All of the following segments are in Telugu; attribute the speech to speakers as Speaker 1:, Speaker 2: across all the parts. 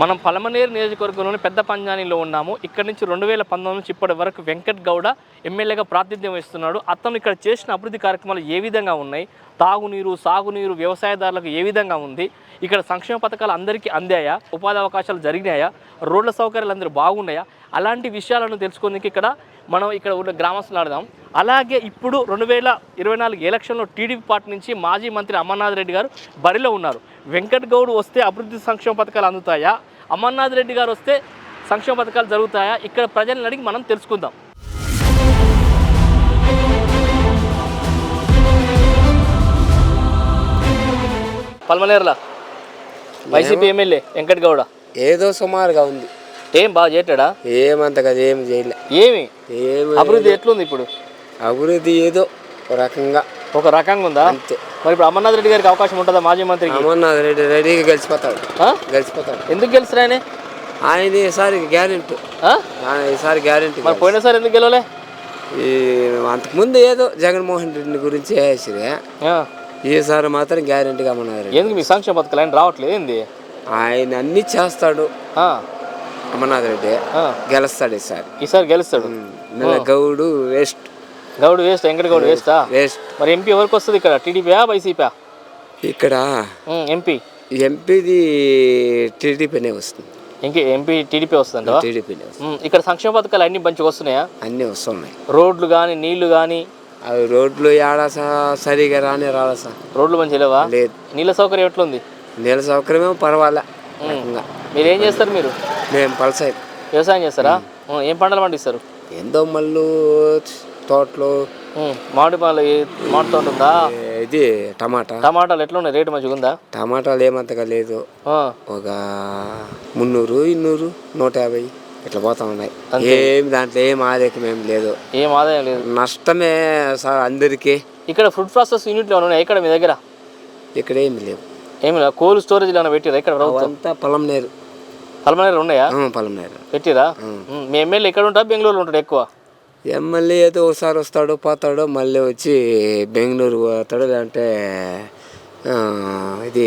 Speaker 1: మనం పలమనేరు నియోజకవర్గంలోని పెద్ద పంజానీలో ఉన్నాము. ఇక్కడ నుంచి రెండు వేల పంతొమ్మిది నుంచి ఇప్పటి వరకు వెంకట్ గౌడ ఎమ్మెల్యేగా ప్రాతినిధ్యం వహిస్తున్నాడు. అతను ఇక్కడ చేసిన అభివృద్ధి కార్యక్రమాలు ఏ విధంగా ఉన్నాయి? తాగునీరు సాగునీరు వ్యవసాయదారులకు ఏ విధంగా ఉంది? ఇక్కడ సంక్షేమ పథకాలు అందరికీ అందాయా? ఉపాధి అవకాశాలు జరిగినాయా? రోడ్ల సౌకర్యాలు అందరూ బాగున్నాయా? అలాంటి విషయాలను తెలుసుకుందుకు ఇక్కడ మనం ఇక్కడ ఉన్న గ్రామస్తులు ఆడదాం. అలాగే ఇప్పుడు రెండు వేల ఇరవై నాలుగు ఎలక్షన్లో టీడీపీ పార్టీ నుంచి మాజీ మంత్రి అమర్నాథ్ రెడ్డి గారు బరిలో ఉన్నారు. వెంకట్ గౌడ్ వస్తే అభివృద్ధి సంక్షేమ పథకాలు అందుతాయా? అమర్నాథ్ రెడ్డి గారు వస్తే సంక్షేమ పథకాలు జరుగుతాయా? ఇక్కడ ప్రజలను అడిగి మనం తెలుసుకుందాం. పల్మనేరులా వైసీపీ ఎమ్మెల్యే వెంకట్ గౌడ.
Speaker 2: ఏదో సుమారుగా ఉంది.
Speaker 1: ఏం బాగా చేయటాడా
Speaker 2: ఏమంతగా ఏం చేయలే.
Speaker 1: ఏమి?
Speaker 2: ఏమి
Speaker 1: అభివృద్ధి ఎట్లుంది ఇప్పుడు?
Speaker 2: అభివృద్ధి ఏదో ఒక రకంగా.
Speaker 1: ఒక రకంగా ఉందా?
Speaker 2: అంతే.
Speaker 1: మరి ఇప్పుడు అమర్నాథ్ రెడ్డి గారికి అవకాశం ఉంటుందా మాజీ మంత్రికి?
Speaker 2: అమర్నాథ్ రెడ్డి రెడీగా గెలిచిపోతాడు? గెలిచిపోతాడు.
Speaker 1: ఎందుకు గెలుస్తారు ఆయన?
Speaker 2: ఆయన ఈసారి గ్యారెంటీ. ఈసారి గ్యారెంటీ
Speaker 1: మరి పోయినసారి ఎందుకు గెలవలే?
Speaker 2: ఈ అంతకుముందు ఏదో జగన్మోహన్ రెడ్డి గురించి వేసిరే. ఈసారి మాత్రం గ్యారెంటీగా అమర్నాథ్ రెడ్డి.
Speaker 1: ఎందుకు మీ సంక్షేమ పథకాలు ఆయన రావట్లేదు ఏంది?
Speaker 2: ఆయన అన్ని చేస్తాడు. అమర్నాథ్ రెడ్డి. గెలుస్తాడు ఈసారి.
Speaker 1: ఈసారి గెలుస్తాడు?
Speaker 2: గౌడు వేస్ట్.
Speaker 1: గౌడ్ వేస్ట్ వెంకట గౌడ్ వేస్టా?
Speaker 2: వేస్ట్.
Speaker 1: మరి ఎంపీ ఎవరికి వస్తుంది ఇక్కడ? టీడీపీయా వైసీపీ
Speaker 2: ఇక్కడ
Speaker 1: ఎంపీ?
Speaker 2: ఎంపీది టీడీపీనే వస్తుంది.
Speaker 1: ఇంకే ఎంపీ టీడీపీ వస్తుందంట
Speaker 2: టీడీపీనే వస్తుంది.
Speaker 1: ఇక్కడ సంక్షేమ పథకాలు అన్ని మంచిగా వస్తున్నాయా?
Speaker 2: అన్నీ వస్తున్నాయి.
Speaker 1: రోడ్లు కానీ నీళ్ళు కానీ
Speaker 2: అవి రోడ్లు ఏడా సరిగా రాని రాలే సార్
Speaker 1: రోడ్లు మంచిగా లేవా?
Speaker 2: లేదు.
Speaker 1: నీళ్ళ సౌకర్యం ఎట్లుంది?
Speaker 2: నీళ్ళ సౌకర్యమేమో పర్వాలే.
Speaker 1: మీరు ఏం చేస్తారు మీరు?
Speaker 2: మేము పలసాయి
Speaker 1: వ్యవసాయం చేస్తారా? ఏం పంటలు పండిస్తారు?
Speaker 2: ఎంతో మళ్ళు తోటలు.
Speaker 1: మామిడి పాలు మామిడి తోట ఉందా?
Speaker 2: ఇది టమాటా.
Speaker 1: టమాటాలు ఎట్లా ఉన్నాయి రేటు మంచిగా ఉందా?
Speaker 2: టమాటాలు ఏమంతగా లేదు. ఒక మున్నూరు ఇన్నూరు నూట యాభై ఇట్లా పోతా ఉన్నాయి. ఏం దాంట్లో ఏం ఆదాయం ఏం లేదు.
Speaker 1: ఏం ఆదాయం లేదు.
Speaker 2: నష్టమే సార్ అందరికీ.
Speaker 1: ఇక్కడ ఫుడ్ ప్రాసెస్ యూనిట్లు ఉన్నాయా? ఇక్కడ మీ దగ్గర?
Speaker 2: ఇక్కడ ఏమి లేవు.
Speaker 1: ఏమి కోల్డ్ స్టోరేజ్ ఏమైనా పెట్టిరా? ఇక్కడ
Speaker 2: అవంతా పొలం నీరు
Speaker 1: పలమనేరు ఉన్నాయా?
Speaker 2: ఆ, పొలం నీరు
Speaker 1: పెట్టిరా మీ ఎమ్మెల్యే ఎక్కడ ఉంటా బెంగళూరులో ఉంటాడు ఎక్కువ.
Speaker 2: ఎమ్మెల్యే ఏదో ఒకసారి వస్తాడు పోతాడు మళ్ళీ వచ్చి బెంగళూరు పోతాడు లేదంటే ఇది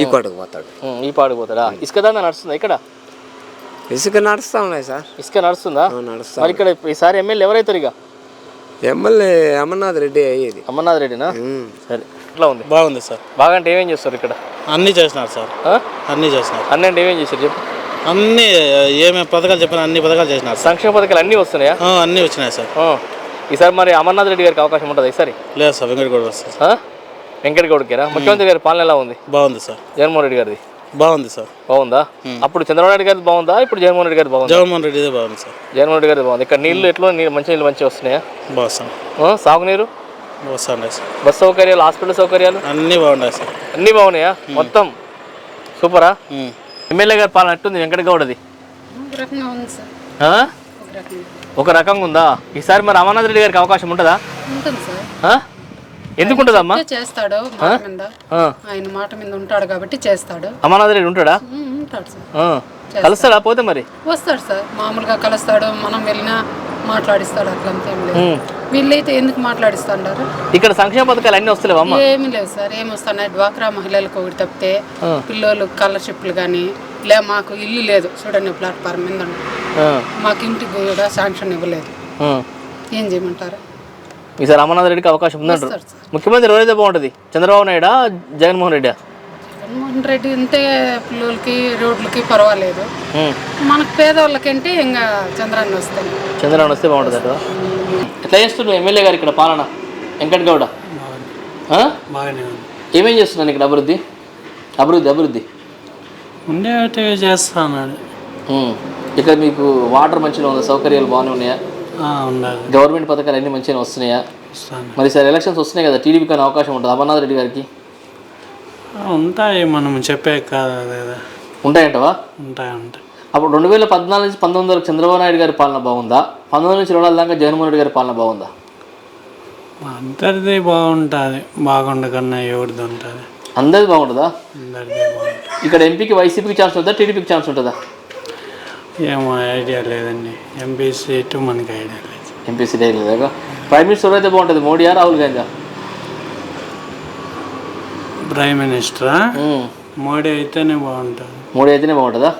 Speaker 2: ఈ కోటకు పోతాడు.
Speaker 1: ఈ పాడుకు పోతాడా? ఇసుక దందా నడుస్తుందా ఇక్కడ?
Speaker 2: ఇసుక నడుస్తా ఉన్నాయి సార్.
Speaker 1: ఇసుక నడుస్తుందా?
Speaker 2: ఆ, నడుస్తా
Speaker 1: మరి ఇక్కడ ఈసారి ఎమ్మెల్యే ఎవరైతారు ఇక?
Speaker 2: ఎమ్మెల్యే అమర్నాథ్ రెడ్డి అయ్యేది.
Speaker 1: అమర్నాథ్ రెడ్డినా. సరే ఇట్లా ఉంది?
Speaker 3: బాగుంది సార్.
Speaker 1: బాగా అంటే ఏమేం చేస్తారు ఇక్కడ?
Speaker 3: అన్నీ చేసినారు సార్? అన్నీ చేసినారు.
Speaker 1: అన్నీ అంటే ఏమేం చేశారు చెప్పు.
Speaker 3: అన్నీ ఏమేమి పథకాలు చెప్పినా అన్ని పథకాలు చేసినారు. సార్
Speaker 1: సంక్షేమ పథకాలు అన్నీ వస్తున్నాయా?
Speaker 3: ఆ, అన్నీ వచ్చినాయి సార్.
Speaker 1: ఆ. ఈసారి మరి అమర్నాథ్ రెడ్డి గారికి అవకాశం ఉంటుంది ఈసారి?
Speaker 3: లేదు సార్ వెంకట కూడా వస్తుంది
Speaker 1: ఆ? వెంకట ముఖ్యమంత్రి గారి పాలన ఎలా ఉంది?
Speaker 3: బాగుంది సార్.
Speaker 1: జగన్మోహన్ రెడ్డి గారిది?
Speaker 3: బాగుంది సార్.
Speaker 1: బాగుందా? అప్పుడు చంద్రబాబు నాయుడు గారిది బాగుందా? ఇప్పుడు జగన్మోహన్ రెడ్డి గారిది బాగుందా?
Speaker 3: జగన్మోహన్ రెడ్డిదే బాగుంది సార్.
Speaker 1: జగన్మోహన్ రెడ్డి గారిది బాగుంది. ఇక్కడ నీళ్ళు ఎట్లా నీళ్ళు మంచి నీళ్ళు మంచిగా వస్తున్నాయా?
Speaker 3: బాగుస్తాను
Speaker 1: ఆ? సాగునీరు?
Speaker 3: సార్.
Speaker 1: బస్ సౌకర్యాలు హాస్పిటల్ సౌకర్యాలు?
Speaker 3: అన్నీ బాగున్నాయి సార్.
Speaker 1: అన్నీ బాగున్నాయా? మొత్తం? సూపరా?
Speaker 3: ఉమ్.
Speaker 1: ఎమ్మెల్యే గారి పాలన ఎట్టుంది? వెంకట గౌడది.
Speaker 4: ఒక రకంగా ఉంది
Speaker 1: ఈసారి మరి అమర్నాథ్ రెడ్డి గారికి అవకాశం ఉంటుందా? ఎందుకు ఉంటుందమ్మా?
Speaker 4: చేస్తాడు. ఆయన మాట మీద ఉంటాడు కాబట్టి చేస్తాడు.
Speaker 1: అమర్నాథ్ రెడ్డి ఉంటాడా?
Speaker 4: ఉంటాడు సార్.
Speaker 1: కలుస్తాడా? పోతే మరి?
Speaker 4: వస్తాడు సార్. మామూలుగా కలుస్తాడు. మనం వెళ్ళినా మాట్లాడిస్తాడు అట్లంతా ఏం లేదు.
Speaker 1: ఉమ్.
Speaker 4: వీళ్ళైతే ఎందుకు మాట్లాడిస్తాడారు?
Speaker 1: ఇక్కడ సంక్షేమ పథకాలు అన్నీ వస్తలేవమ్మా
Speaker 4: ఏమీ లేవు సార్ ఏమి వస్తున్నాయి? డ్వాక్రా మహిళలకు ఒకటి తప్పితే పిల్లలు స్కాలర్షిప్లు కానీ లే మాకు ఇల్లు లేదు. చూడండి ప్లాట్ఫామ్ మీద. మాకు ఇంటికి కూడా శాంక్షన్ ఇవ్వలేదు. ఏం చేయమంటారు?
Speaker 1: ఈసారి అమర్నాథ్ రెడ్డికి అవకాశం ఉందంటారు. ముఖ్యమంత్రి ఎవరైతే బాగుంటుంది? చంద్రబాబు నాయుడా జగన్మోహన్ రెడ్డి
Speaker 4: జగన్మోహన్ రెడ్డి ఉంటే పిల్లలకి రోడ్లకి పర్వాలేదు. మనకు పేదవాళ్ళకంటే ఇంకా చంద్రాన్ని వస్తాయి
Speaker 1: చంద్రబాబు వస్తే బాగుంటుంది అట్లా ఎట్లా చేస్తున్నావు ఎమ్మెల్యే గారు ఇక్కడ పాలన? వెంకట గౌడ? ఆ?
Speaker 3: బాగానే ఉంది.
Speaker 1: ఏమేం చేస్తున్నాను ఇక్కడ అభివృద్ధి? అభివృద్ధి అభివృద్ధి.
Speaker 3: ఉండేటి చేస్తాను.
Speaker 1: ఇక్కడ మీకు వాటర్ మంచిగా ఉందా? సౌకర్యాలు బాగానే ఉన్నాయా?
Speaker 3: ఉండాలి
Speaker 1: గవర్నమెంట్ పథకాలు అన్నీ మంచిగా వస్తున్నాయా?
Speaker 3: వస్తాను
Speaker 1: మరి సార్ ఎలక్షన్స్ వస్తున్నాయి కదా టీడీపీ కానీ అవకాశం ఉంటుంది? అమర్నాథ్ రెడ్డి గారికి?
Speaker 3: ఉంటాయి మనం చెప్పే కాదు
Speaker 1: ఉంటాయంటవా?
Speaker 3: ఉంటాయి ఉంటాయి.
Speaker 1: అప్పుడు రెండు వేల పద్నాలుగు నుంచి పంతొమ్మిది వరకు చంద్రబాబు నాయుడు గారి పాలన బాగుందా? పంతొమ్మిది నుంచి రెండు వేల దాకా జగన్మోహన్ రెడ్డి గారి పాలన బాగుందా?
Speaker 3: అందరిది బాగుంటుంది. బాగుండకన్నా ఎవరిది ఉంటుంది?
Speaker 1: అందరిది బాగుంటుందా?
Speaker 3: అందరిది బాగుంటుంది.
Speaker 1: ఇక్కడ ఎంపీకి వైసీపీకి ఛాన్స్ ఉంటుందా? టీడీపీకి ఛాన్స్ ఉంటుందా?
Speaker 3: ఏమో ఐడియా లేదండి. ఎంపీ సీటు మనకి ఐడియా లేదు.
Speaker 1: ఎంపీసీ లేదు ప్రైమ్ మినిస్టర్ అయితే బాగుంటుంది? మోడీయా రాహుల్ గాంధీ
Speaker 3: ప్రైమ్ మినిస్టరా మోడీ అయితేనే బాగుంటుంది.
Speaker 1: మోడీ అయితేనే బాగుంటుందా?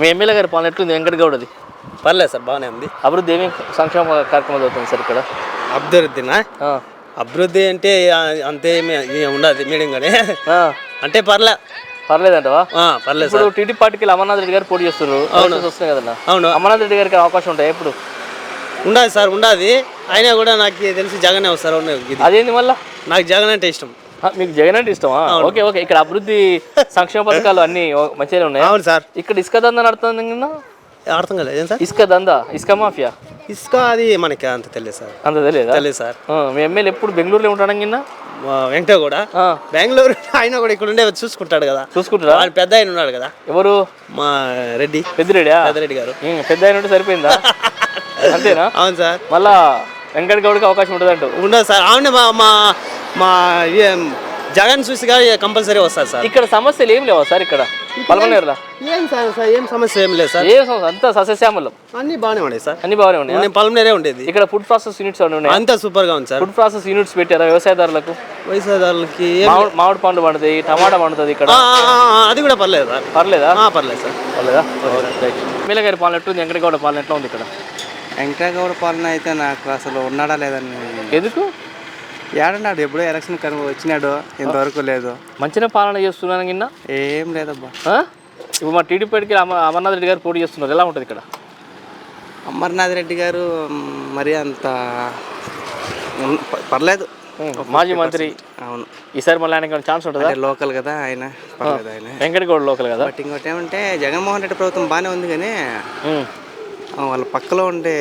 Speaker 1: మీ ఎమ్మెల్యే గారి పాలన ఎట్లుంది? వెంకట గౌడది.
Speaker 5: పర్లేదు సార్ బాగానే ఉంది.
Speaker 1: అభివృద్ధి ఏమేమి సంక్షేమ కార్యక్రమాలు జరుగుతుంది సార్ ఇక్కడ?
Speaker 5: అభివృద్ధినా. అభివృద్ధి అంటే అంతే ఉండదు మీడియంగానే
Speaker 1: ఆ.
Speaker 5: అంటే పర్లే.
Speaker 1: పర్లేదంటవా?
Speaker 5: పర్లేదు
Speaker 1: ఇప్పుడు
Speaker 5: సార్.
Speaker 1: టీడీ పార్టీకి వెళ్ళి అమర్నాథ్ రెడ్డి గారు పోటీ చేస్తున్నారు. ఎలక్షన్స్ వస్తున్నాయి కదన్నా?
Speaker 5: అవును.
Speaker 1: అమర్నాథ్ రెడ్డి గారికి అవకాశం ఉంటాయి ఎప్పుడు?
Speaker 5: ఉండదు సార్ ఉండదు. అయినా కూడా నాకు తెలిసి జగనే వస్తారు అవును, ఇది
Speaker 1: అదేంది మళ్ళా?
Speaker 5: నాకు జగన్ అంటే ఇష్టం.
Speaker 1: మీకు జగన్ అంటే ఇష్టమా? Okay okay. ఇక్కడ అభివృద్ధి సంక్షేమ పథకాలు అన్ని మంచిగానే ఉన్నాయి.
Speaker 5: అవును సార్.
Speaker 1: ఇక్కడ ఇసుక దందా నడుతుంది కదా?
Speaker 5: అర్థం కాలేదు. సార్?
Speaker 1: ఇసుక దందా? ఇసుక మాఫియా?
Speaker 5: ఇసుక అది మనకి అంత తెలియదు సార్.
Speaker 1: అంత తెలియదా?
Speaker 5: తెలియదు సార్.
Speaker 1: మీ ఎమ్మెల్యే ఎప్పుడు బెంగళూరులో ఉంటాడు కింద?
Speaker 5: వెంకట కూడా. బెంగళూరు ఆయన కూడా ఇక్కడ ఉండే చూసుకుంటాడు కదా.
Speaker 1: చూసుకుంటారా
Speaker 5: ఆయన పెద్ద ఆయన ఉన్నాడు కదా.
Speaker 1: ఎవరు?
Speaker 5: మా రెడ్డి.
Speaker 1: పెద్దిరెడ్డా
Speaker 5: పెద్దరెడ్డి గారు.
Speaker 1: పెద్ద ఆయన ఉంటే సరిపోయిందా? అంతేనా?
Speaker 5: అవును సార్.
Speaker 1: మళ్ళా వెంకట గౌడ్కి అవకాశం ఉంటుంది అంటూ
Speaker 5: ఉండదు సార్. అవును మా మా జగన్ చూసి కానీ కంపల్సరీ వస్తారు సార్?
Speaker 1: ఇక్కడ సమస్యలు ఏం లేవా సార్ ఇక్కడ? పల్మనేరులో?
Speaker 5: ఏం సార్ సార్ ఏం సమస్య ఏం లేదు సార్.
Speaker 1: ఏ సమస్య? అంతా సస్యశ్యామలం.
Speaker 5: అన్ని బాగానే ఉన్నాయి సార్.
Speaker 1: అన్ని బాగానే ఉన్నాయి?
Speaker 5: నేను ఉండేది.
Speaker 1: ఇక్కడ ఫుడ్ ప్రాసెస్ యూనిట్స్ ఉన్నాయి?
Speaker 5: అంతా సూపర్గా ఉంది సార్.
Speaker 1: ఫుడ్ ప్రాసెస్ యూనిట్స్ పెట్టారా వ్యవసాయదారులకు?
Speaker 5: వయసుదారులకి ఏం-
Speaker 1: మామిడి మామిడి పండ్లు పండుతాయి టమాటా పండుతుంది ఇక్కడ.
Speaker 5: అది కూడా పర్లేదు సార్.
Speaker 1: పర్లేదా?
Speaker 5: ఆ, పర్లేదు సార్.
Speaker 1: పర్లేదా? ఎమ్మెల్యే గారి పాలన ఎట్లుంది? వెంకటగౌడ పాలన ఎట్లా ఉంది ఇక్కడ?
Speaker 6: వెంకటగౌడ పాలన అయితే నాకు అసలు ఉన్నాడా లేదని
Speaker 1: ఎందుకు?
Speaker 6: ఏడన్నాడు ఎప్పుడో ఎలక్షన్ కను వచ్చినాడు. ఇంతవరకు లేదు.
Speaker 1: మంచిగా పాలన చేస్తున్నాను కింద
Speaker 6: ఏం లేదబ్బా.
Speaker 1: ఇప్పుడు మా టీడీపీకి అమ అమర్నాథ్ రెడ్డి గారు పోటీ చేస్తున్నారు. ఎలా ఉంటుంది ఇక్కడ?
Speaker 6: అమర్నాథ్ రెడ్డి గారు మరీ అంత పర్లేదు.
Speaker 1: మాజీ మంత్రి.
Speaker 6: అవును.
Speaker 1: ఈసారి మళ్ళీ ఆయనకి ఛాన్స్ ఉంటుందా?
Speaker 6: లోకల్ కదా ఆయన. పర్లేదు ఆయన.
Speaker 1: వెంకటగౌడ లోకల్ కదా?
Speaker 6: బట్ ఇంకోటి ఏమంటే జగన్మోహన్ రెడ్డి ప్రభుత్వం బాగానే ఉంది కానీ వాళ్ళ పక్కలో ఉండే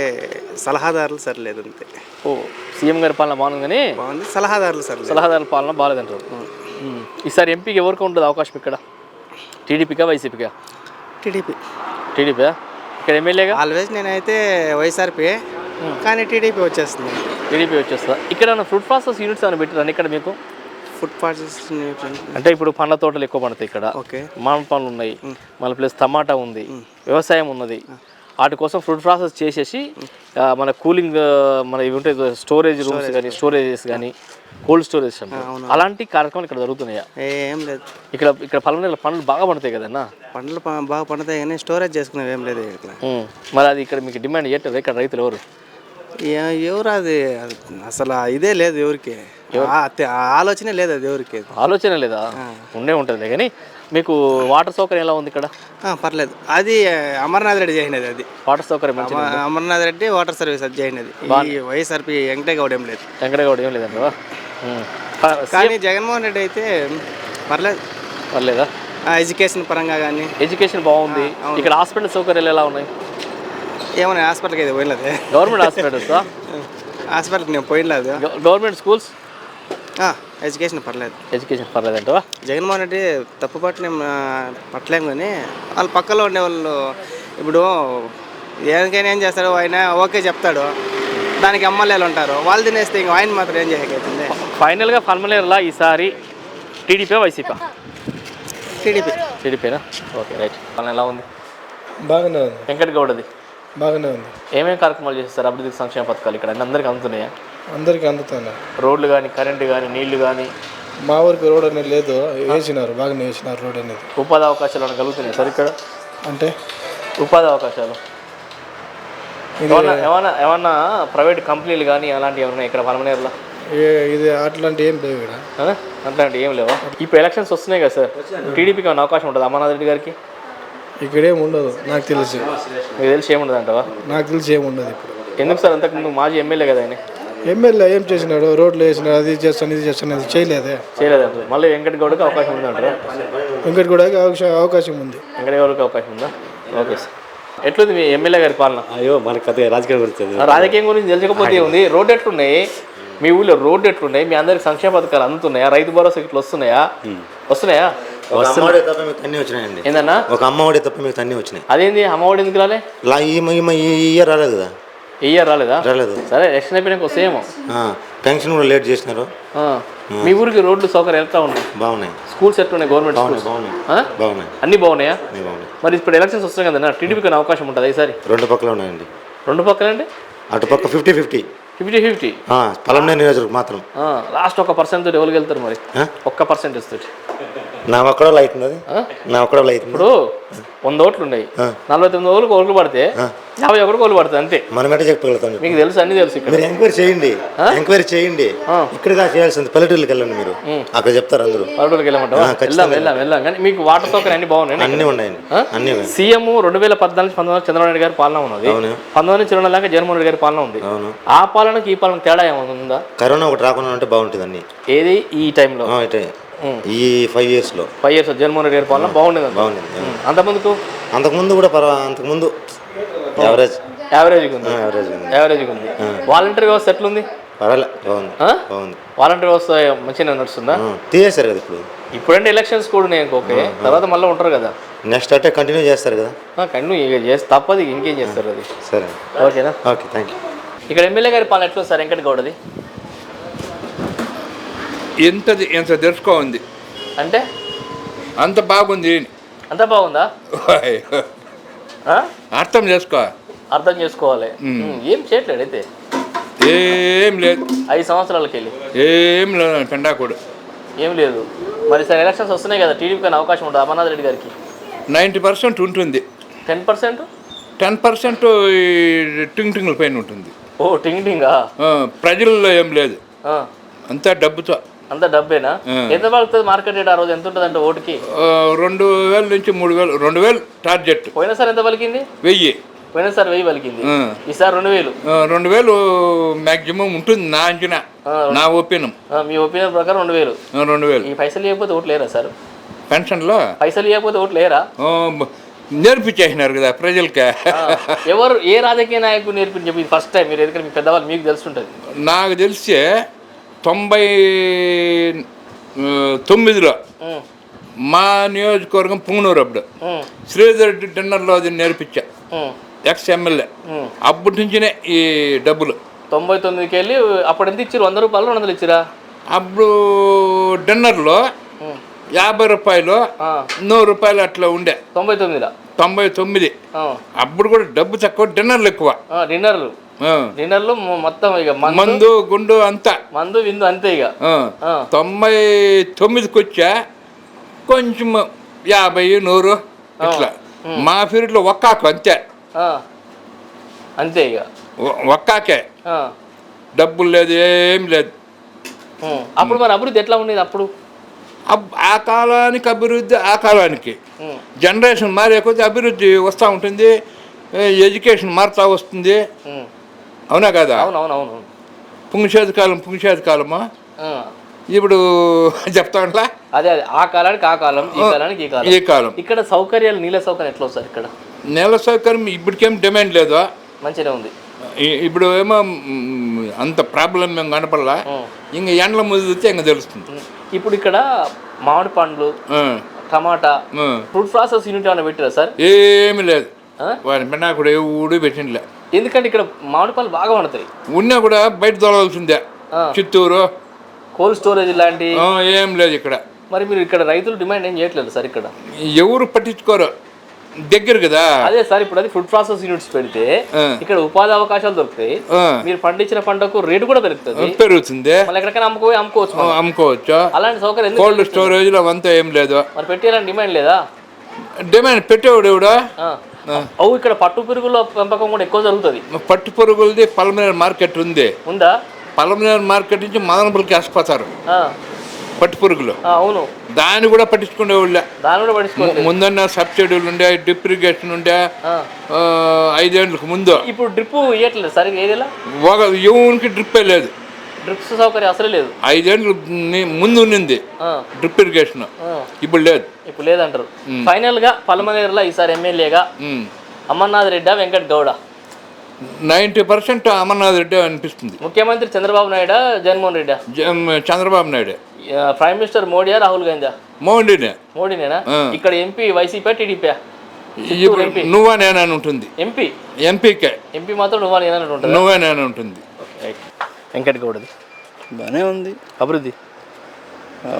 Speaker 6: సలహాదారులు సరిలేదు అంతే
Speaker 1: ఓ సీఎం గారి పాలన బాగుంది కానీ
Speaker 6: బాగుంది. సలహాదారులు సరిలేదు
Speaker 1: సలహాదారుల పాలన బాగాలేదంటారు. ఈసారి ఎంపీకి ఎవరికి ఉంటుంది అవకాశం ఇక్కడ? టీడీపీకా వైసీపీకా?
Speaker 6: టీడీపీ.
Speaker 1: టీడీపీ ఇక్కడ ఎమ్మెల్యేగా?
Speaker 6: ఆల్వేస్ నేనైతే వైఎస్ఆర్పీ కానీ టీడీపీ వచ్చేస్తుంది.
Speaker 1: టీడీపీ వచ్చేస్తా ఇక్కడ ఫ్రూట్ ప్రాసెస్ యూనిట్స్ అని పెట్టారు ఇక్కడ మీకు?
Speaker 6: ఫుడ్ పార్టీస్
Speaker 1: అంటే? ఇప్పుడు పండ్ల తోటలు ఎక్కువ పడతాయి ఇక్కడ.
Speaker 6: ఓకే.
Speaker 1: మామిడి పండ్లు ఉన్నాయి. మళ్ళీ ప్లస్ టమాటా ఉంది. వ్యవసాయం ఉన్నది. వాటి కోసం ఫుడ్ ప్రాసెస్ చేసేసి మన కూలింగ్ మన ఇవి ఉంటాయి స్టోరేజ్ రూమ్స్ కానీ స్టోరేజెస్ కానీ కోల్డ్ స్టోరేజ్ అలాంటి కార్యక్రమాలు ఇక్కడ జరుగుతున్నాయా?
Speaker 6: ఏం లేదు.
Speaker 1: ఇక్కడ ఇక్కడ పల్లెల పండ్లు బాగా పడతాయి కదన్నా?
Speaker 6: పంటలు ప- బాగా పండుతాయి కానీ స్టోరేజ్ చేసుకునేవి ఏం లేదు ఇక్కడ.
Speaker 1: మరి అది ఇక్కడ మీకు డిమాండ్ చేయట్లేదు ఇక్కడ రైతులు ఎవరు?
Speaker 6: ఎవరు అది? అసలు ఇదే లేదు ఎవరికి. ఆలోచనే లేదు అది ఎవరికి.
Speaker 1: ఆలోచన లేదా? ఉండే ఉంటుంది కానీ మీకు వాటర్ సౌకర్యం ఎలా ఉంది ఇక్కడ?
Speaker 6: పర్లేదు. అది అమర్నాథ్ రెడ్డి చేసినది అది.
Speaker 1: వాటర్ సౌకర్యం
Speaker 6: అమర్నాథ్ రెడ్డి వాటర్ సర్వీస్ అది చేసినది. వైఎస్ఆర్పి వెంకటగౌడ ఏం లేదు.
Speaker 1: వెంకటగౌడ ఏం లేదండి
Speaker 6: కానీ జగన్మోహన్ రెడ్డి అయితే పర్లేదు.
Speaker 1: పర్లేదా?
Speaker 6: ఎడ్యుకేషన్ పరంగా కానీ.
Speaker 1: ఎడ్యుకేషన్ బాగుంది. ఇక్కడ హాస్పిటల్ సౌకర్యాలు ఎలా ఉన్నాయి?
Speaker 6: ఏమైనా హాస్పిటల్కి అయితే పోయినలేదు
Speaker 1: గవర్నమెంట్ హాస్పిటల్స్?
Speaker 6: హాస్పిటల్కి నేను పోయినలేదు.
Speaker 1: Government schools?
Speaker 6: ఎడ్యుకేషన్ పర్లేదు.
Speaker 1: ఎడ్యుకేషన్ పర్లేదంటవా?
Speaker 6: జగన్మోహన్ రెడ్డి తప్పు పట్టలేం పట్టలేం కానీ వాళ్ళ పక్కలో ఉండే వాళ్ళు ఇప్పుడు దేనికైనా ఏం చేస్తాడు ఆయన ఓకే చెప్తాడు. దానికి ఎమ్మెల్యేలు ఉంటారు. వాళ్ళు తినేస్తే ఇంక ఆయన మాత్రం ఏం చేయగలుగుతుంది?
Speaker 1: ఫైనల్గా ఫార్మలేర్లా ఈసారి TDP YCP
Speaker 6: TDP.
Speaker 1: టీడీపీనా? Okay right. వాళ్ళని ఎలా ఉంది?
Speaker 7: బాగానే ఉంది.
Speaker 1: వెంకటగౌడది.
Speaker 7: బాగానే ఉంది.
Speaker 1: ఏమేమి కార్యక్రమాలు చేస్తారు? అభివృద్ధి సంక్షేమ పథకాలు ఇక్కడ అన్ని అందరికీ అందుతున్నాయా?
Speaker 7: అందరికీ అందుతుంది
Speaker 1: రోడ్లు కానీ కరెంటు కానీ నీళ్ళు కానీ
Speaker 7: మా ఊరికి రోడ్ అనేది లేదు. వేసినారు బాగానే వేసినారు రోడ్ అనేది.
Speaker 1: ఉపాధి అవకాశాలు ఏమైనా కలుగుతున్నాయి సార్ ఇక్కడ?
Speaker 7: అంటే?
Speaker 1: ఉపాధి అవకాశాలు. ఏమన్నా ఏమన్నా ఏమన్నా ప్రైవేట్ కంపెనీలు కానీ అలాంటివి ఏమన్నా ఇక్కడ పలమనేరులో?
Speaker 7: ఏ- ఇది అట్లాంటి ఏం లేవు ఇక్కడ.
Speaker 1: ఆ? అట్లాంటివి ఏం లేవా? ఇప్పుడు ఎలక్షన్స్ వస్తున్నాయి కదా సార్. టీడీపీకి ఏమైనా అవకాశం ఉంటుంది? అమర్నాథ్ రెడ్డి గారికి?
Speaker 7: ఇక్కడ ఉండదు నాకు తెలిసి.
Speaker 1: మీకు తెలిసి ఏముండదు అంటవా
Speaker 7: నాకు తెలిసి ఏం ఉండదు ఇప్పుడు.
Speaker 1: ఎందుకు సార్ అంతకుముందు మాజీ ఎమ్మెల్యే కదా ఆయన?
Speaker 7: ఎమ్మెల్యే ఏం చేసినాడు? రోడ్లు వేసినాడు అది చేస్తాను ఇది చేస్తాను అది చేయలేదే.
Speaker 1: చేయలేదంట మళ్ళీ వెంకట గౌడ్కి అవకాశం ఉందంటారా
Speaker 7: ఇంకటి కూడా అవకాశం అవకాశం ఉంది.
Speaker 1: వెంకట గౌడ్కి అవకాశం ఉందా? Okay sir. ఎట్లుంది మీ ఎమ్మెల్యే గారి పాలన?
Speaker 8: అయ్యో మనకు కొద్దిగా రాజకీయం గురించి
Speaker 1: రాజకీయం గురించి తెలియకపోతే ఉంది రోడ్డు ఎట్లున్నాయి? మీ ఊళ్ళో రోడ్డు ఎట్లున్నాయి? మీ అందరికి సంక్షేమ పథకాలు అందుతున్నాయా? రైతు భరోసా ఇట్లా వస్తున్నాయా? వస్తున్నాయా?
Speaker 8: ఒక అమ్మఒడి తప్ప మీకు అన్నీ వచ్చినాయండి.
Speaker 1: ఏందన్నా?
Speaker 8: ఒక అమ్మఒడి తప్ప మీకు అన్నీ వచ్చినాయి.
Speaker 1: అదేంది? అమ్మఒడి ఎందుకు రాలే?
Speaker 8: లా ఈ ఈ- ఈ ఈ ఇయర్ రాలేదు కదా?
Speaker 1: ఇయర్ రాలేదా?
Speaker 8: రాలేదు.
Speaker 1: సరే ఎలక్షన్ అయిపోయినాక వస్తాయేమో
Speaker 8: ఆ, పెన్షన్ కూడా లేట్ చేసినారు.
Speaker 1: మీ ఊరికి రోడ్లు సౌకర్యం ఎట్లా ఉన్నాయి?
Speaker 8: బాగున్నాయి.
Speaker 1: స్కూల్స్ ఎట్లున్నాయి గవర్నమెంట్
Speaker 8: బాగున్నాయి
Speaker 1: స్కూల్స్ అన్నీ బాగున్నాయా? మరి ఇప్పుడు ఎలక్షన్స్ వస్తున్నాయి కదన్నా టీడీపీకి అవకాశం ఉంటుంది ఈసారి?
Speaker 8: రెండు పక్కల ఉన్నాయండి.
Speaker 1: రెండు పక్కలండి
Speaker 8: అటు పక్క ఫిఫ్టీ ఫిఫ్టీ
Speaker 1: ఫిఫ్టీ ఫిఫ్టీ
Speaker 8: పలంనే నియోజకవర్గం మాత్రం.
Speaker 1: లాస్ట్ ఒక పర్సెంట్ తోటి ఎవరికి వెళ్తారు మరి? ఒక్క పర్సెంటేజ్ తోటి
Speaker 8: నా ఒక్కడో లైట్ ఉన్నది. నా ఒక్కడో లైట్
Speaker 1: ఇప్పుడు వంద ఓట్లు ఉన్నాయి. నలభై తొమ్మిది ఓట్లు ఓట్లు పడితే యాభై ఒకటి ఓట్లు పడుతుంది అంతే.
Speaker 8: మనం ఎట్లా చెప్పగలుగుతాం చెప్పు?
Speaker 1: మీకు తెలుసు అన్ని తెలుసు ఇక్కడ.
Speaker 8: మీరు ఎంక్వైరీ చేయండి. ఎంక్వైరీ చేయండి. ఇక్కడగా చేయాల్సింది పల్లెటూరుకి వెళ్ళండి మీరు. అక్కడ చెప్తారు అందరూ.
Speaker 1: పల్లెటూరుకి. వెళ్దాం వెళ్దాం వెళ్దాం. కానీ మీకు వాటర్ సౌకర్యం అన్ని బాగున్నాయి
Speaker 8: అన్నీ ఉన్నాయండి అన్నీ ఉన్నాయి.
Speaker 1: సీఎం రెండు వేల పద్నాలుగు నుంచి పంతొమ్మిది చంద్రబాబు నాయుడు గారి పాలన ఉన్నది.
Speaker 8: అవును.
Speaker 1: పంతొమ్మిది నుంచి రెండు దాకా జగన్మోహన్ రెడ్డి గారి పాలన ఉంది.
Speaker 8: అవును.
Speaker 1: ఆ పాలనకి ఈ పాలన తేడా ఏమైనా ఉందా
Speaker 8: కరోనా ఒకటి రాకుండా ఉంటే బాగుంటుంది అన్ని.
Speaker 1: ఏది? ఈ టైంలో.
Speaker 8: ఈ ఫైవ్ ఇయర్స్లో.
Speaker 1: ఫైవ్ ఇయర్స్ జగన్మోహన్ రెడ్డి గారి పాలన బాగుండేది. అంట. అంతకుముందుకు?
Speaker 8: అంతకుముందు కూడా పర్వా అంతకుముందు యావరేజ్.
Speaker 1: యావరేజ్గా ఉంది.
Speaker 8: యావరేజ్ ఉంది.
Speaker 1: యావరేజ్గా ఉంది. వాలంటీర్ వ్యవస్థ ఎట్లుంది?
Speaker 8: పర్వాలే బాగుంది
Speaker 1: వాలంటీర్ వ్యవస్థ మంచిగా నడుస్తుందా?
Speaker 8: తీసేశారు కదా ఇప్పుడు.
Speaker 1: ఇప్పుడంటే ఎలక్షన్స్ కూడా ఉన్నాయి ఓకే. తర్వాత మళ్ళీ ఉంటారు కదా.
Speaker 8: నెక్స్ట్ అంటే కంటిన్యూ చేస్తారు కదా.
Speaker 1: కన్ను ఇక చేసి తప్పదు ఇంకేం చేస్తారు అది.
Speaker 8: సరే.
Speaker 1: ఓకేనా?
Speaker 8: Okay thank you.
Speaker 1: ఇక్కడ ఎమ్మెల్యే గారి పాలన ఎట్లుంది సార్? వెంకట గౌడది?
Speaker 9: ఎంతది ఎంత తెలుసుకోంది
Speaker 1: అంటే?
Speaker 9: అంత బాగుంది.
Speaker 1: అంత బాగుందా?
Speaker 9: అర్థం చేసుకో.
Speaker 1: అర్థం చేసుకోవాలి. ఏం చేయట్లేడు అయితే?
Speaker 9: ఏం లేదు.
Speaker 1: ఐదు సంవత్సరాలకి వెళ్ళి
Speaker 9: ఏం లేదు పెండాకుడు.
Speaker 1: ఏం లేదు. మరి సార్ ఎలక్షన్స్ వస్తున్నాయి కదా టీడీపీ కానీ అవకాశం ఉంటుంది అమర్నాథ్ రెడ్డి గారికి?
Speaker 9: నైంటీ పర్సెంట్ ఉంటుంది.
Speaker 1: Ten percent?
Speaker 9: టెన్ పర్సెంట్ టింగ్ టింగ్ల పైన ఉంటుంది.
Speaker 1: ఓ టింగ్ టింగా?
Speaker 9: ప్రజల్లో ఏం లేదు. అంతా డబ్బుతో.
Speaker 1: అంత డబ్బేనా? ఎంత పడుతుంది మార్కెట్ రేట్ ఆ రోజు? ఎంత ఉంటుంది అంటే ఓటుకి
Speaker 9: రెండు వేల నుంచి మూడు వేలు రెండు వేలు టార్గెట్
Speaker 1: పోయినసారి ఎంత పలికింది?
Speaker 9: వెయ్యి.
Speaker 1: పోయినసారి వెయ్యి పలికింది. ఈసారి రెండు వేలు.
Speaker 9: రెండు వేలు మ్యాక్సిమం ఉంటుంది నా అంచనా నా ఒపీనియన్.
Speaker 1: మీ ఒపీనియన్ ప్రకారం రెండు వేలు.
Speaker 9: రెండు వేలు.
Speaker 1: ఈ పైసలు ఇవ్వకపోతే ఓట్లు లేరా సార్?
Speaker 9: పెన్షన్లో?
Speaker 1: పైసలు ఇవ్వకపోతే ఓట్లు లేరా?
Speaker 9: నేర్పించేసినారు కదా ప్రజలకి.
Speaker 1: ఎవరు ఏ రాజకీయ నాయకుడు నేర్పించి ఫస్ట్ టైం మీరు ఎందుకంటే మీ పెద్దవాళ్ళు మీకు తెలుసుంటుంది.
Speaker 9: నాకు తెలిసి తొంభై తొమ్మిదిలో మా నియోజకవర్గం పుంగనూరు అప్పుడు. శ్రీధర్ రెడ్డి డిన్నర్లో అది నేర్పించా. Ex MLA. అప్పటి నుంచినే ఈ డబ్బులు.
Speaker 1: తొంభై తొమ్మిదికి వెళ్ళి అప్పుడు ఎంత ఇచ్చారు? వంద రూపాయలు రెండు వందలు ఇచ్చిరా?
Speaker 9: అప్పుడు డిన్నర్లో యాభై రూపాయలు. నూరు రూపాయలు అట్లా ఉండే.
Speaker 1: తొంభై తొమ్మిదిలో?
Speaker 9: తొంభై తొమ్మిది. అప్పుడు కూడా డబ్బు తక్కువ డిన్నర్లు ఎక్కువ.
Speaker 1: డిన్నర్లు. డిన్నర్లు మొత్తం ఇక మందు.
Speaker 9: గుండు అంతా.
Speaker 1: మందు విందు అంతే ఇక.
Speaker 9: తొంభై తొమ్మిదికి వచ్చా కొంచెం యాభై నూరు ఇట్లా. మా పీరియడ్లో ఒక్కాకు అంతే.
Speaker 1: అంతే ఇక.
Speaker 9: ఒక్కాకే. డబ్బులు లేదు ఏం లేదు.
Speaker 1: అప్పుడు మరి అభివృద్ధి ఎట్లా ఉండేది అప్పుడు?
Speaker 9: ఆ కాలానికి అభివృద్ధి ఆ కాలానికి. జనరేషన్ మారే కొద్దీ అభివృద్ధి వస్తూ ఉంటుంది. ఎడ్యుకేషన్ మారుతూ వస్తుంది. అవునా కదా?
Speaker 1: అవును అవును అవును
Speaker 9: పుంగచేతి కాలం పుంగచేతి కాలమా? ఇప్పుడు చెప్తా ఉంట్లా
Speaker 1: అదే అదే. ఆ కాలానికి ఆ కాలం ఈ కాలానికి ఈ కాలం.
Speaker 9: ఈ కాలం.
Speaker 1: ఇక్కడ సౌకర్యాలు నీళ్ళ సౌకర్యం ఎట్లా వస్తారు ఇక్కడ?
Speaker 9: నెల సౌకర్యం ఇప్పటికేం డిమాండ్ లేదు?
Speaker 1: మంచిగా ఉంది.
Speaker 9: ఇప్పుడు ఏమో అంత ప్రాబ్లం మేము కనపడలా? ఇంక ఎండల ముదిరితే ఇంక తెలుస్తుంది.
Speaker 1: ఇప్పుడు ఇక్కడ మామిడి పండ్లు టమాటా. ఫ్రూట్ ప్రాసెస్ యూనిట్ ఏమైనా పెట్టారా సార్?
Speaker 9: ఏమి లేదు? వాడి పెన్నా కూడా ఊడి పెట్టిందిలే
Speaker 1: ఎందుకంటే ఇక్కడ మామిడి పళ్ళు బాగా పండుతాయి
Speaker 9: ఉన్నా కూడా బయట తోలవలసిందే.
Speaker 1: ఆ.
Speaker 9: చిత్తూరు.
Speaker 1: కోల్డ్ స్టోరేజ్ లాంటి
Speaker 9: ఏం లేదు ఇక్కడ.
Speaker 1: మరి మీరు ఇక్కడ రైతులు డిమాండ్ ఏం చేయట్లేదు సార్ ఇక్కడ?
Speaker 9: ఎవరు పట్టించుకోరు. దగ్గర కదా?
Speaker 1: అదే సార్ ఇప్పుడు అది ఫుడ్ ప్రాసెస్ యూనిట్స్ పెడితే. ఇక్కడ ఉపాధి అవకాశాలు దొరుకుతాయి. మీరు పండించిన పంటకు రేటు కూడా పెరుగుతుంది.
Speaker 9: పెరుగుతుంది?
Speaker 1: ఎక్కడికైనా అమ్ముకోపోయి అమ్ముకోవచ్చు.
Speaker 9: అమ్ముకోవచ్చు?
Speaker 1: అలాంటి సౌకర్యం
Speaker 9: కోల్డ్ స్టోరేజ్లో అవంతా ఏం లేదు.
Speaker 1: మరి పెట్టేయాలని డిమాండ్ లేదా?
Speaker 9: డిమాండ్ పెట్టేవాడు ఎవడు.
Speaker 1: అవు ఇక్కడ పట్టు పురుగుల పెంపకం కూడా ఎక్కువ జరుగుతుంది.
Speaker 9: పట్టు పురుగులది పలమనేరు మార్కెట్ ఉంది.
Speaker 1: ఉందా?
Speaker 9: పలమనేరు మార్కెట్ నుంచి మదనపల్లికి వేసిపోతారు పట్టు పురుగులు
Speaker 1: అవును.
Speaker 9: దాన్ని కూడా పట్టించుకునేవాళ్ళే
Speaker 1: దాన్ని కూడా పట్టించుకోండి
Speaker 9: ముందన్న సబ్సిడీలు ఉండే డ్రిప్ ఇరిగేషన్ ఉండే ఐదేళ్ళకి ముందు.
Speaker 1: ఇప్పుడు డ్రిప్ ఇవ్వట్లేదు సరిగ్గా ఏదిలా?
Speaker 9: ఒక డ్రిప్పే లేదు.
Speaker 1: డ్రిప్స్ సౌకర్యం అసలే లేదు.
Speaker 9: ఐదేళ్ళు ముందు ఉన్నింది. Drip irrigation. ఇప్పుడు లేదు.
Speaker 1: ఇప్పుడు లేదంటారు. ఫైనల్గా పలమనేరులో ఈసారి ఎమ్మెల్యేగా అమర్నాథ్ రెడ్డి వెంకట్ గౌడ.
Speaker 9: నైంటీ పర్సెంట్ అమర్నాథ్ రెడ్డి అనిపిస్తుంది.
Speaker 1: ముఖ్యమంత్రి చంద్రబాబు నాయుడు జగన్మోహన్ రెడ్డి?
Speaker 9: చంద్రబాబు నాయుడు.
Speaker 1: ప్రైమ్ మినిస్టర్ మోడీయా రాహుల్ గాంధీ
Speaker 9: మోడీనే.
Speaker 1: మోడీనేనా. ఇక్కడ ఎంపీ వైసీపీ టీడీపీ
Speaker 9: నువ్వా నేనని ఉంటుంది.
Speaker 1: ఎంపీ?
Speaker 9: ఎంపీకే.
Speaker 1: ఎంపీ మాత్రం నువ్వు ఏదైనా ఉంటుంది
Speaker 9: నువ్వే నేను ఉంటుంది.
Speaker 1: వెంకట్ గౌడది?
Speaker 10: బాగానే ఉంది.
Speaker 1: అభివృద్ధి?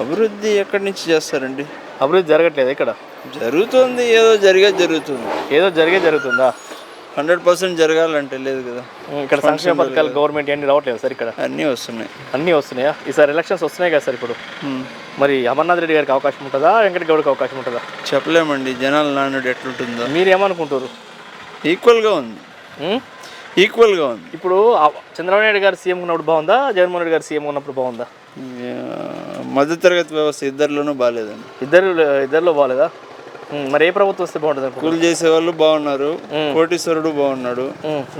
Speaker 10: అభివృద్ధి ఎక్కడి నుంచి చేస్తారండి?
Speaker 1: అభివృద్ధి జరగట్లేదు ఇక్కడ?
Speaker 10: జరుగుతుంది ఏదో జరిగే జరుగుతుంది.
Speaker 1: ఏదో జరిగే జరుగుతుందా?
Speaker 10: హండ్రెడ్ పర్సెంట్ జరగాలంటే లేదు కదా.
Speaker 1: ఇక్కడ సంక్షేమ పథకాలు గవర్నమెంట్ అన్ని రావట్లేదు సార్ ఇక్కడ.
Speaker 10: అన్నీ వస్తున్నాయి.
Speaker 1: అన్నీ వస్తున్నాయా? ఈసారి ఎలక్షన్స్ వస్తున్నాయి కదా సార్ ఇప్పుడు. మరి అమర్నాథ్ రెడ్డి గారికి అవకాశం ఉంటుందా? వెంకట గౌడకి అవకాశం ఉంటుందా?
Speaker 10: చెప్పలేమండి జనాల నానుడు ఎట్లుంటుందో.
Speaker 1: మీరు ఏమనుకుంటారు
Speaker 10: ఈక్వల్గా ఉంది? ఈక్వల్గా ఉంది.
Speaker 1: ఇప్పుడు చంద్రబాబు నాయుడు గారు సీఎం ఉన్నప్పుడు బాగుందా? జగన్మోహన్ రెడ్డి గారు సీఎం ఉన్నప్పుడు బాగుందా?
Speaker 10: మధ్యతరగతి వ్యవస్థ ఇద్దరిలోనూ బాగాలేదండి
Speaker 1: ఇద్దరు ఇద్దరిలో బాగాలేదా మరి ఏ ప్రభుత్వం వస్తే బాగుంటుంది?
Speaker 10: కూలి చేసే వాళ్ళు బాగున్నారు కోటీశ్వరుడు బాగున్నాడు.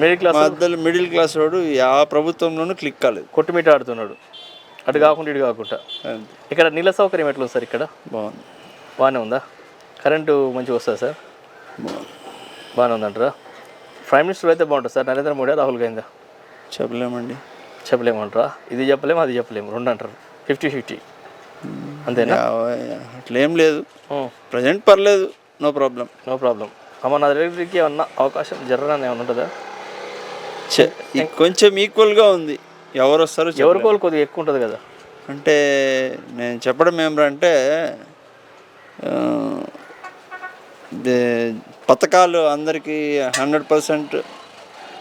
Speaker 1: మిడిల్ క్లాస్
Speaker 10: మధ్యలో మిడిల్ క్లాస్ వాడు ఆ ప్రభుత్వంలోనూ క్లిక్ కాలేదు.
Speaker 1: కొట్టుమిట్ట ఆడుతున్నాడు అటు కాకుండా ఇటు కాకుండా. ఇక్కడ నీళ్ళ సౌకర్యం ఎట్లా సార్ ఇక్కడ?
Speaker 10: బాగుంది.
Speaker 1: బాగానే ఉందా? కరెంటు మంచిగా వస్తుందా సార్? బాగానే ఉందంటారా? ప్రైమ్ మినిస్టర్ అయితే బాగుంటుంది సార్. నరేంద్ర మోడీ రాహుల్ గాంధీ.
Speaker 10: చెప్పలేమండి.
Speaker 1: చెప్పలేమంటారా? ఇది చెప్పలేము అది చెప్పలేము రెండు అంటారు. Fifty fifty. అంతేనా?
Speaker 10: అట్లేం లేదు. ప్రజెంట్ పర్లేదు no problem.
Speaker 1: No problem. Amarnath రెడ్డికి ఏమన్నా అవకాశం జరగని ఏమన్నా ఉంటుందా?
Speaker 10: కొంచెం ఈక్వల్గా ఉంది. ఎవరు వస్తారో చెప్పలేం.
Speaker 1: ఎవరికోలు కొద్దిగా ఎక్కువ ఉంటుంది కదా?
Speaker 10: అంటే నేను చెప్పడం దే- పథకాలు అందరికీ హండ్రెడ్ పర్సెంట్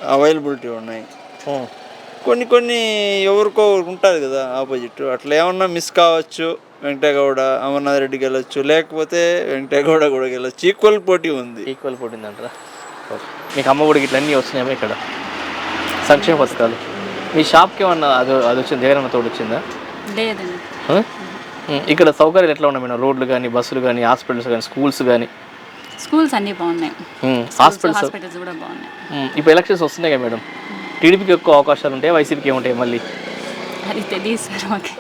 Speaker 10: అవైలబిలిటీ ఉన్నాయి. కొన్ని కొన్ని ఎవరికో ఉంటుంది కదా ఆపోజిట్. అట్లా ఏమన్నా మిస్ కావచ్చు. వెంకటేగౌడ అమర్నాథ్ రెడ్డి గెలవచ్చు లేకపోతే వెంకటేగౌడ కూడా గెలవచ్చు ఈక్వల్ పోటీ ఉంది.
Speaker 1: ఈక్వల్ పుట్టిందంటారా ఓకే. మీకు అమ్మ ఒడికి ఇట్లా అన్నీ వస్తున్నాయేమో ఇక్కడ? సంక్షేమ పథకాలు. మీ షాప్కి ఏమన్నా అది అది వచ్చింది? జగనన్న తోడు వచ్చిందా. ఇక్కడ సౌకర్యాలు ఎట్లా ఉన్నాయి మేడం? రోడ్లు కానీ బస్సులు కానీ హాస్పిటల్స్ కానీ స్కూల్స్ కానీ
Speaker 11: స్కూల్స్ అన్నీ బాగున్నాయి.
Speaker 1: హాస్పిటల్స్?
Speaker 11: హాస్పిటల్స్ కూడా బాగున్నాయి.
Speaker 1: ఇప్పుడు ఎలక్షన్స్ వస్తున్నాయి కదా మేడం. టీడీపీకి ఎక్కువ అవకాశాలు ఉంటాయి? వైసీపీకి ఏముంటాయి మళ్ళీ?
Speaker 11: అది తెలియదు సార్ మాకు?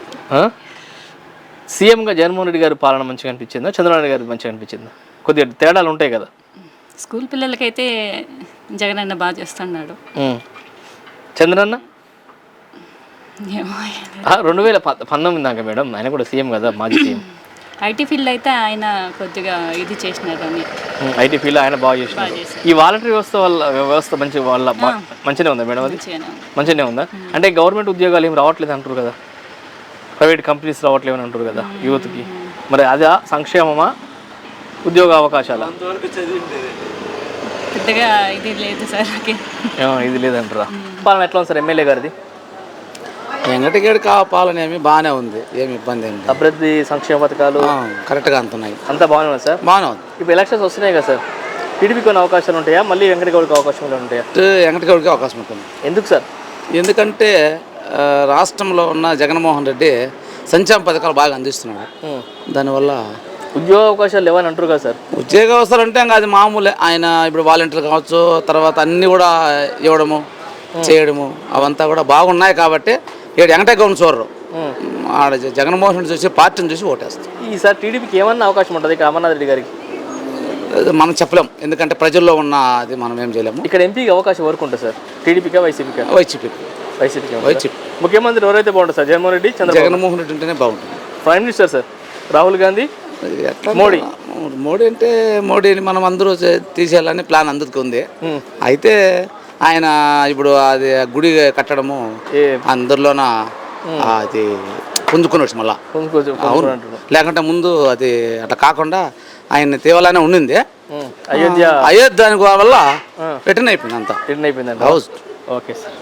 Speaker 1: సీఎంగా జగన్మోహన్ రెడ్డి గారి పాలన మంచిగా అనిపించిందా? చంద్రబాబు గారి మంచిగా అనిపించిందా? కొద్దిగా తేడాలు ఉంటాయి కదా.
Speaker 11: స్కూల్ పిల్లలకైతే జగన్ అన్న బాగా చేస్తున్నాడు.
Speaker 1: చంద్రన్న? రెండు వేల పంతొమ్మిది దాకా మేడం. ఆయన కూడా సీఎం కదా మాజీ సీఎం.
Speaker 11: ఐటీ ఫీల్డ్ అయితే ఆయన కొద్దిగా ఇది చేసినారు అని.
Speaker 1: ఐటీ ఫీల్డ్ ఆయన బాగా చేసినారు ఈ వాలంటరీ వ్యవస్థ వల్ల వ్యవస్థ మంచి వాళ్ళ మ- మంచిగానే ఉందా మేడం అది.
Speaker 11: మంచిగానే ఉందా.
Speaker 1: అంటే గవర్నమెంట్ ఉద్యోగాలు ఏం రావట్లేదు అంటారు కదా. ప్రైవేట్ కంపెనీస్ రావట్లేదు అని అంటారు కదా యూత్కి. మరి అదా సంక్షేమమా? ఉద్యోగ అవకాశాలా?
Speaker 11: పెద్దగా ఇది లేదు సార్ నాకు.
Speaker 1: ఏమో ఇది లేదంటారా? పాలన ఎట్లా ఉంది సార్ ఎమ్మెల్యే గారిది?
Speaker 12: వెంకటగేడు కాపాలనేమి బాగానే ఉంది ఏమి ఇబ్బంది ఏమి లేదు.
Speaker 1: అభివృద్ధి సంక్షేమ పథకాలు?
Speaker 12: ఆ, కరెక్ట్గా అంతున్నాయి
Speaker 1: అంతా బాగానే ఉంది సార్?
Speaker 12: బాగానే ఉంది.
Speaker 1: ఇప్పుడు ఎలక్షన్స్ వస్తున్నాయి కదా సార్ టీడీపీ కొన్ని అవకాశాలు ఉంటాయా? మళ్ళీ వెంకటగౌడకి అవకాశాలు ఉంటాయా?
Speaker 12: వెంకటగౌడికి అవకాశం ఉంటుంది.
Speaker 1: ఎందుకు సార్?
Speaker 12: ఎందుకంటే రాష్ట్రంలో ఉన్న జగన్మోహన్ రెడ్డి సంక్షేమ పథకాలు బాగా అందిస్తున్నాడు. దానివల్ల
Speaker 1: ఉద్యోగ అవకాశాలు లేవని అంటారు కదా సార్.
Speaker 12: ఉద్యోగ అవసరం అంటే ఇంకా అది మామూలే. ఆయన ఇప్పుడు వాలంటీర్ కావచ్చు తర్వాత అన్నీ కూడా ఇవ్వడము చేయడము అవంతా కూడా బాగున్నాయి కాబట్టి ఇక్కడ వెంకటగౌడ చూడరు. ఆడ జగన్మోహన్ రెడ్డి చూసి పార్టీని చూసి ఓటేస్తారు.
Speaker 1: ఈసారి టీడీపీకి ఏమన్నా అవకాశం ఉంటుంది ఇక్కడ అమర్నాథ్ రెడ్డి గారికి?
Speaker 12: మనం చెప్పలేం. ఎందుకంటే ప్రజల్లో ఉన్న అది మనం ఏం చేయలేము.
Speaker 1: ఇక్కడ ఎంపీకి అవకాశం వరకు ఉంటుంది సార్? టీడీపీకా వైసీపీకా?
Speaker 12: వైసీపీ
Speaker 1: వైసీపీకి
Speaker 12: వైసీపీ.
Speaker 1: ముఖ్యమంత్రి ఎవరైతే బాగుంటుంది సార్? జగన్మోహన్ రెడ్డి చంద్రబాబు.
Speaker 12: జగన్మోహన్ రెడ్డి ఉంటేనే బాగుంటుంది.
Speaker 1: Prime minister sir Rahul Gandhi
Speaker 12: ఎట్లా
Speaker 1: మోడీ.
Speaker 12: మోడీ అంటే మోడీని మనం అందరూ తీసేయాలని ప్లాన్ అందరికి ఉంది. అయితే ఆయన ఇప్పుడు అది గుడి కట్టడము అందరిలోన? అది పొందుకున్నాడు మళ్ళా. అవును. లేకుంటే ముందు అది అట్లా కాకుండా ఆయన తేవాలనే ఉండింది.
Speaker 1: అయోధ్య.
Speaker 12: అయోధ్య వల్ల రిటర్న్ అయిపోయింది అంతా.
Speaker 1: రిటర్న్ అయిపోయిందండి
Speaker 12: హౌస్.
Speaker 1: Okay sir.